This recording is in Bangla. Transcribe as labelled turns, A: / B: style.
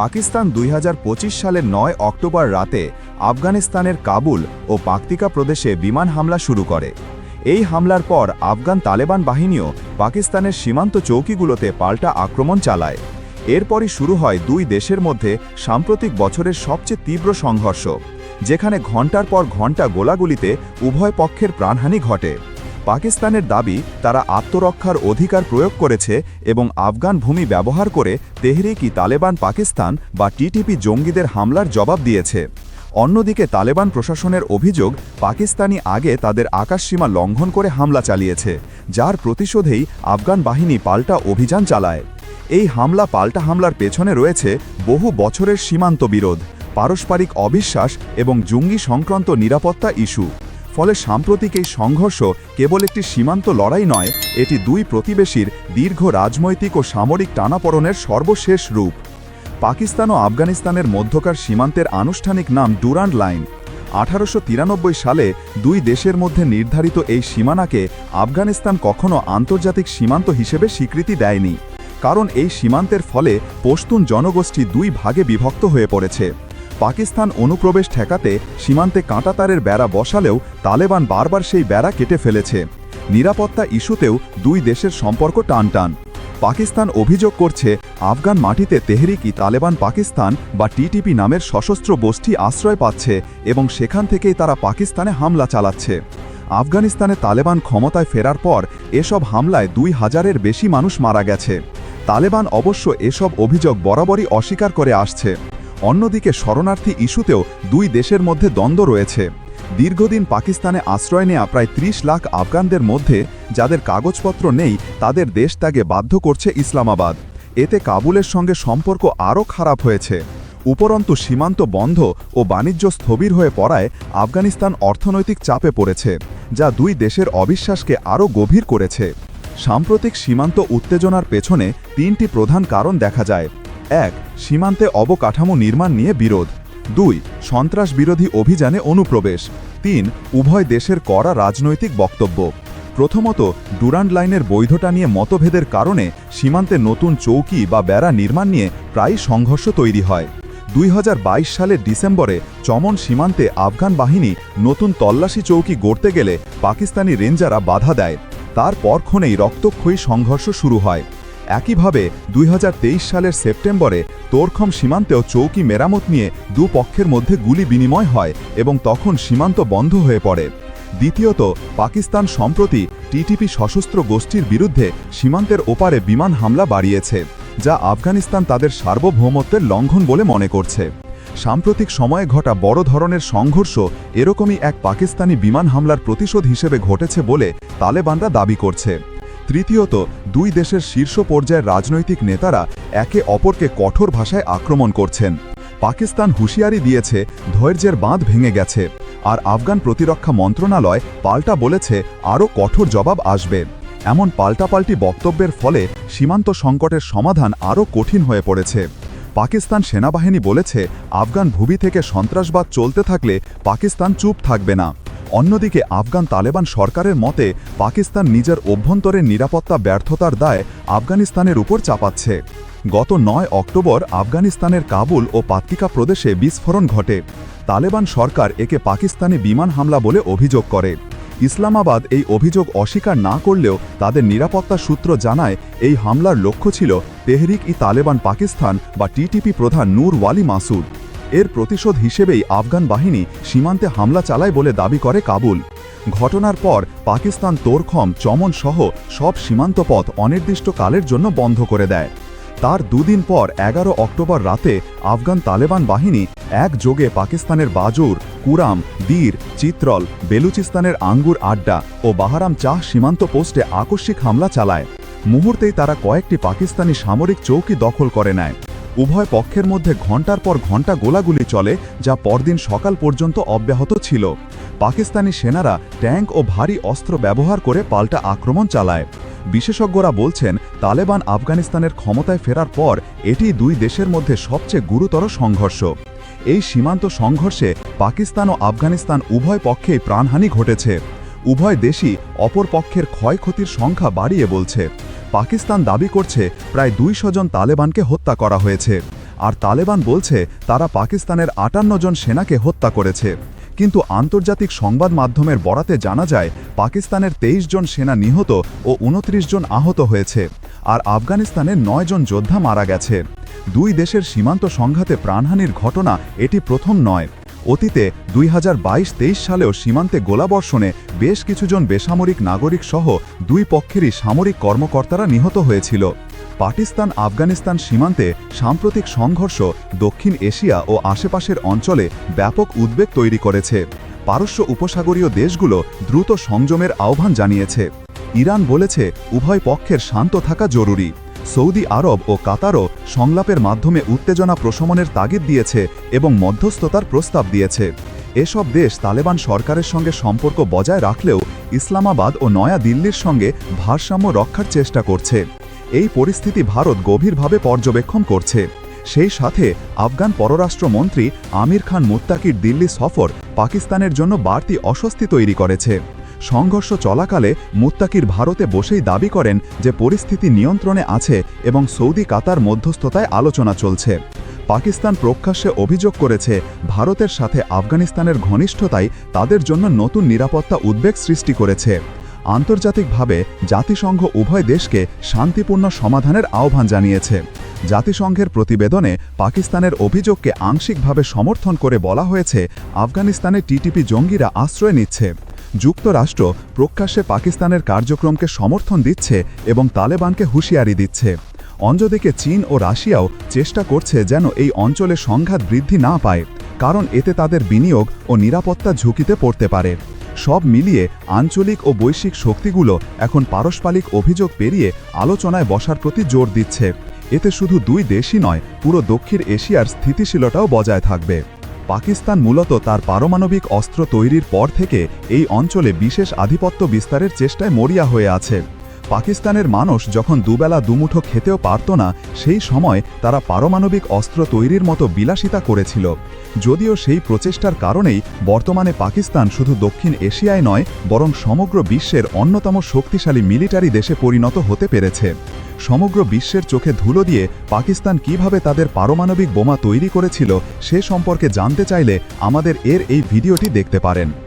A: পাকিস্তান দুই হাজার পঁচিশ সালের নয় অক্টোবর রাতে আফগানিস্তানের কাবুল ও পাকতিকা প্রদেশে বিমান হামলা শুরু করে। এই হামলার পর আফগান তালেবান বাহিনীও পাকিস্তানের সীমান্ত চৌকিগুলোতে পাল্টা আক্রমণ চালায়। এরপরই শুরু হয় দুই দেশের মধ্যে সাম্প্রতিক বছরের সবচেয়ে তীব্র সংঘর্ষ, যেখানে ঘণ্টার পর ঘণ্টা গোলাগুলিতে উভয় পক্ষের প্রাণহানি ঘটে। পাকিস্তানের দাবি, তারা আত্মরক্ষার অধিকার প্রয়োগ করেছে এবং আফগান ভূমি ব্যবহার করে তেহরিকি তালেবান পাকিস্তান বা টিটিপি জঙ্গিদের হামলার জবাব দিয়েছে। অন্যদিকে তালেবান প্রশাসনের অভিযোগ, পাকিস্তানি আগে তাদের আকাশসীমা লঙ্ঘন করে হামলা চালিয়েছে, যার প্রতিশোধেই আফগান বাহিনী পাল্টা অভিযান চালায়। এই হামলা পাল্টা হামলার পেছনে রয়েছে বহু বছরের সীমান্ত বিরোধ, পারস্পরিক অবিশ্বাস এবং জঙ্গি সংক্রান্ত নিরাপত্তা ইস্যু। ফলে সাম্প্রতিক এই সংঘর্ষ কেবল একটি সীমান্ত লড়াই নয়, এটি দুই প্রতিবেশীর দীর্ঘ রাজনৈতিক ও সামরিক টানাপড়নের সর্বশেষ রূপ। পাকিস্তান ও আফগানিস্তানের মধ্যকার সীমান্তের আনুষ্ঠানিক নাম ডুরান্ড লাইন। আঠারোশো তিরানব্বই সালে দুই দেশের মধ্যে নির্ধারিত এই সীমানাকে আফগানিস্তান কখনও আন্তর্জাতিক সীমান্ত হিসেবে স্বীকৃতি দেয়নি, কারণ এই সীমান্তের ফলে পশতুন জনগোষ্ঠী দুই ভাগে বিভক্ত হয়ে পড়েছে। পাকিস্তান অনুপ্রবেশ ঠেকাতে সীমান্তে কাঁটাতারের বেড়া বসালেও তালেবান বারবার সেই বেড়া কেটে ফেলেছে। নিরাপত্তা ইস্যুতেও দুই দেশের সম্পর্ক টানটান। পাকিস্তান অভিযোগ করছে, আফগান মাটিতে তেহরিকি তালেবান পাকিস্তান বা টিটিপি নামের সশস্ত্র গোষ্ঠী আশ্রয় পাচ্ছে এবং সেখান থেকেই তারা পাকিস্তানে হামলা চালাচ্ছে। আফগানিস্তানে তালেবান ক্ষমতায় ফেরার পর এসব হামলায় দুই হাজারের বেশি মানুষ মারা গেছে। তালেবান অবশ্য এসব অভিযোগ বরাবরই অস্বীকার করে আসছে। অন্যদিকে শরণার্থী ইস্যুতেও দুই দেশের মধ্যে দ্বন্দ্ব রয়েছে। দীর্ঘদিন পাকিস্তানে আশ্রয় নেয়া প্রায় ৩০ লাখ আফগানদের মধ্যে যাদের কাগজপত্র নেই, তাদের দেশ ত্যাগে বাধ্য করছে ইসলামাবাদ। এতে কাবুলের সঙ্গে সম্পর্ক আরও খারাপ হয়েছে। উপরন্তু সীমান্ত বন্ধ ও বাণিজ্য স্থবির হয়ে পড়ায় আফগানিস্তান অর্থনৈতিক চাপে পড়েছে, যা দুই দেশের অবিশ্বাসকে আরও গভীর করেছে। সাম্প্রতিক সীমান্ত উত্তেজনার পেছনে তিনটি প্রধান কারণ দেখা যায়। এক, সীমান্তে অবকাঠামো নির্মাণ নিয়ে বিরোধ। দুই, সন্ত্রাস বিরোধী অভিযানে অনুপ্রবেশ। তিন, উভয় দেশের কড়া রাজনৈতিক বক্তব্য। প্রথমত, ডুরান্ড লাইনের বৈধতা নিয়ে মতভেদের কারণে সীমান্তে নতুন চৌকি বা বেড়া নির্মাণ নিয়ে প্রায়ই সংঘর্ষ তৈরি হয়। দুই হাজার বাইশ সালের ডিসেম্বরে চমন সীমান্তে আফগান বাহিনী নতুন তল্লাশি চৌকি গড়তে গেলে পাকিস্তানি রেঞ্জাররা বাধা দেয়। তার পরক্ষণেই রক্তক্ষয়ী সংঘর্ষ শুরু হয়। একইভাবে দুই হাজার তেইশ সালের সেপ্টেম্বরে তোরখম সীমান্তেও চৌকি মেরামত নিয়ে দু পক্ষের মধ্যে গুলি বিনিময় হয় এবং তখন সীমান্ত বন্ধ হয়ে পড়ে। দ্বিতীয়ত, পাকিস্তান সম্প্রতি টিটিপি সশস্ত্র গোষ্ঠীর বিরুদ্ধে সীমান্তের ওপারে বিমান হামলা বাড়িয়েছে, যা আফগানিস্তান তাদের সার্বভৌমত্বের লঙ্ঘন বলে মনে করছে। সাম্প্রতিক সময়ে ঘটা বড় ধরনের সংঘর্ষ এরকমই এক পাকিস্তানি বিমান হামলার প্রতিশোধ হিসেবে ঘটেছে বলে তালেবানরা দাবি করছে। তৃতীয়ত, দুই দেশের শীর্ষ পর্যায়ের রাজনৈতিক নেতারা একে অপরকে কঠোর ভাষায় আক্রমণ করছেন। পাকিস্তান হুঁশিয়ারি দিয়েছে, ধৈর্যের বাঁধ ভেঙে গেছে। আর আফগান প্রতিরক্ষা মন্ত্রণালয় পাল্টা বলেছে, আরও কঠোর জবাব আসবে। এমন পাল্টাপাল্টি বক্তব্যের ফলে সীমান্ত সংকটের সমাধান আরও কঠিন হয়ে পড়েছে। পাকিস্তান সেনাবাহিনী বলেছে, আফগান ভূমি থেকে সন্ত্রাসবাদ চলতে থাকলে পাকিস্তান চুপ থাকবে না। অন্যদিকে আফগান তালেবান সরকারের মতে, পাকিস্তান নিজের অভ্যন্তরের নিরাপত্তা ব্যর্থতার দায় আফগানিস্তানের উপর চাপাচ্ছে। গত নয় অক্টোবর আফগানিস্তানের কাবুল ও পাত্তিকা প্রদেশে বিস্ফোরণ ঘটে। তালেবান সরকার একে পাকিস্তানি বিমান হামলা বলে অভিযোগ করে। ইসলামাবাদ এই অভিযোগ অস্বীকার না করলেও তাদের নিরাপত্তা সূত্র জানায়, এই হামলার লক্ষ্য ছিল তেহরিক ই তালেবান পাকিস্তান বা টিটিপি প্রধান নূর ওয়ালি মাসুদ। এর প্রতিশোধ হিসেবেই আফগান বাহিনী সীমান্তে হামলা চালায় বলে দাবি করে কাবুল। ঘটনার পর পাকিস্তান তোরখম, চমন সহ সব সীমান্ত পথ অনির্দিষ্টকালের জন্য বন্ধ করে দেয়। তার দুদিন পর এগারো অক্টোবর রাতে আফগান তালেবান বাহিনী একযোগে পাকিস্তানের বাজুর, কুরাম, দীর, চিত্রল, বেলুচিস্তানের আঙ্গুর আড্ডা ও বাহারাম চাহ সীমান্ত পোস্টে আকস্মিক হামলা চালায়। মুহূর্তেই তারা কয়েকটি পাকিস্তানি সামরিক চৌকি দখল করে নেয়। উভয় পক্ষের মধ্যে ঘণ্টার পর ঘণ্টা গোলাগুলি চলে, যা পরদিন সকাল পর্যন্ত অব্যাহত ছিল। পাকিস্তানি সেনারা ট্যাঙ্ক ও ভারী অস্ত্র ব্যবহার করে পাল্টা আক্রমণ চালায়। বিশেষজ্ঞরা বলছেন, তালেবান আফগানিস্তানের ক্ষমতায় ফেরার পর এটি দুই দেশের মধ্যে সবচেয়ে গুরুতর সংঘর্ষ। এই সীমান্ত সংঘর্ষে পাকিস্তান ও আফগানিস্তান উভয় পক্ষেই প্রাণহানি ঘটেছে। উভয় দেশই অপর পক্ষের ক্ষয়ক্ষতির সংখ্যা বাড়িয়ে বলছে। পাকিস্তান দাবি করছে প্রায় দুইশো জন তালেবানকে হত্যা করা হয়েছে। আর তালেবান বলছে তারা পাকিস্তানের আটান্ন জন সেনাকে হত্যা করেছে। কিন্তু আন্তর্জাতিক সংবাদ মাধ্যমের বরাতে জানা যায়, পাকিস্তানের তেইশ জন সেনা নিহত ও উনত্রিশ জন আহত হয়েছে। আর আফগানিস্তানের নয় জন যোদ্ধা মারা গেছে। দুই দেশের সীমান্ত সংঘাতে প্রাণহানির ঘটনা এটি প্রথম নয়। অতীতে দুই হাজার বাইশ সালেও সীমান্তে গোলাবর্ষণে বেশ কিছুজন বেসামরিক নাগরিক সহ দুই পক্ষেরই সামরিক কর্মকর্তারা নিহত হয়েছিল। পাকিস্তান, আফগানিস্তান সীমান্তে সাম্প্রতিক সংঘর্ষ দক্ষিণ এশিয়া ও আশেপাশের অঞ্চলে ব্যাপক উদ্বেগ তৈরি করেছে। পারস্য উপসাগরীয় দেশগুলো দ্রুত সংযমের আহ্বান জানিয়েছে। ইরান বলেছে, উভয় পক্ষের শান্ত থাকা জরুরি। সৌদি আরব ও কাতারও সংলাপের মাধ্যমে উত্তেজনা প্রশমনের তাগিদ দিয়েছে এবং মধ্যস্থতার প্রস্তাব দিয়েছে। এসব দেশ তালেবান সরকারের সঙ্গে সম্পর্ক বজায় রাখলেও ইসলামাবাদ ও নয়া দিল্লির সঙ্গে ভারসাম্য রক্ষার চেষ্টা করছে। এই পরিস্থিতি ভারত গভীরভাবে পর্যবেক্ষণ করছে। সেই সাথে আফগান পররাষ্ট্রমন্ত্রী আমির খান মুত্তাকির দিল্লি সফর পাকিস্তানের জন্য বাড়তি অস্বস্তি তৈরি করেছে। সংঘর্ষ চলাকালে মুত্তাকির ভারতে বসেই দাবি করেন যে পরিস্থিতি নিয়ন্ত্রণে আছে এবং সৌদি কাতার মধ্যস্থতায় আলোচনা চলছে। পাকিস্তান প্রকাশ্যে অভিযোগ করেছে, ভারতের সাথে আফগানিস্তানের ঘনিষ্ঠতাই তাদের জন্য নতুন নিরাপত্তা উদ্বেগ সৃষ্টি করেছে। আন্তর্জাতিকভাবে জাতিসংঘ উভয় দেশকে শান্তিপূর্ণ সমাধানের আহ্বান জানিয়েছে। জাতিসংঘের প্রতিবেদনে পাকিস্তানের অভিযোগকে আংশিকভাবে সমর্থন করে বলা হয়েছে, আফগানিস্তানে টিটিপি জঙ্গিরা আশ্রয় নিচ্ছে। যুক্তরাষ্ট্র প্রকাশ্যে পাকিস্তানের কার্যক্রমকে সমর্থন দিচ্ছে এবং তালেবানকে হুঁশিয়ারি দিচ্ছে। অন্যদিকে চীন ও রাশিয়াও চেষ্টা করছে যেন এই অঞ্চলে সংঘাত বৃদ্ধি না পায়, কারণ এতে তাদের বিনিয়োগ ও নিরাপত্তা ঝুঁকিতে পড়তে পারে। সব মিলিয়ে আঞ্চলিক ও বৈশ্বিক শক্তিগুলো এখন পারস্পরিক অভিযোগ পেরিয়ে আলোচনায় বসার প্রতি জোর দিচ্ছে। এতে শুধু দুই দেশই নয়, পুরো দক্ষিণ এশিয়ার স্থিতিশীলতাও বজায় থাকবে। পাকিস্তান মূলত তার পারমাণবিক অস্ত্র তৈরির পর থেকে এই অঞ্চলে বিশেষ আধিপত্য বিস্তারের চেষ্টায় মরিয়া হয়ে আছে। পাকিস্তানের মানুষ যখন দুবেলা দুমুঠো খেতেও পারত না, সেই সময় তারা পারমাণবিক অস্ত্র তৈরির মতো বিলাসিতা করেছিল। যদিও সেই প্রচেষ্টার কারণেই বর্তমানে পাকিস্তান শুধু দক্ষিণ এশিয়ায় নয়, বরং সমগ্র বিশ্বের অন্যতম শক্তিশালী মিলিটারি দেশে পরিণত হতে পেরেছে। সমগ্র বিশ্বের চোখে ধুলো দিয়ে পাকিস্তান কীভাবে তাদের পারমাণবিক বোমা তৈরি করেছিল সে সম্পর্কে জানতে চাইলে আমাদের এর এই ভিডিওটি দেখতে পারেন।